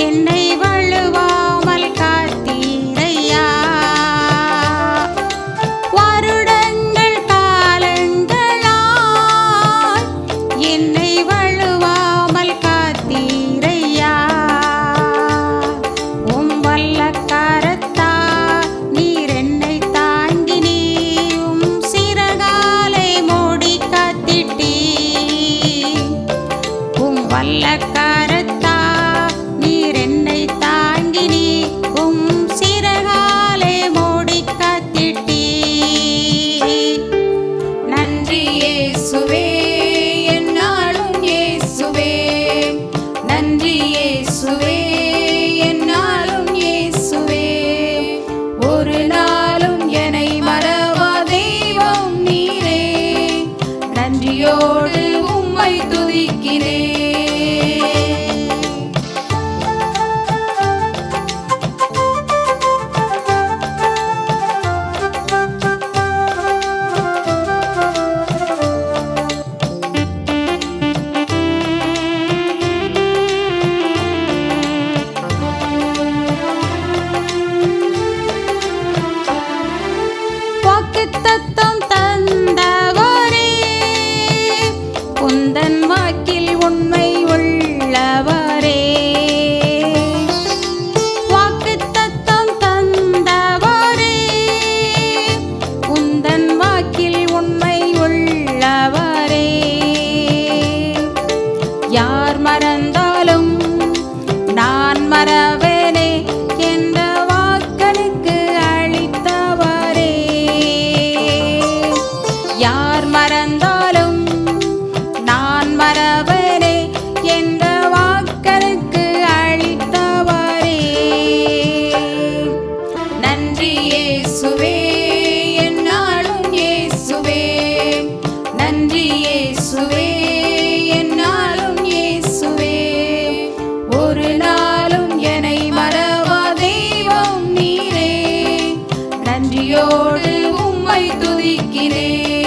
என்னை வழுவாமல் காத்தீரையா வருடங்கள் காலங்களாய் maravilloso. paito di kine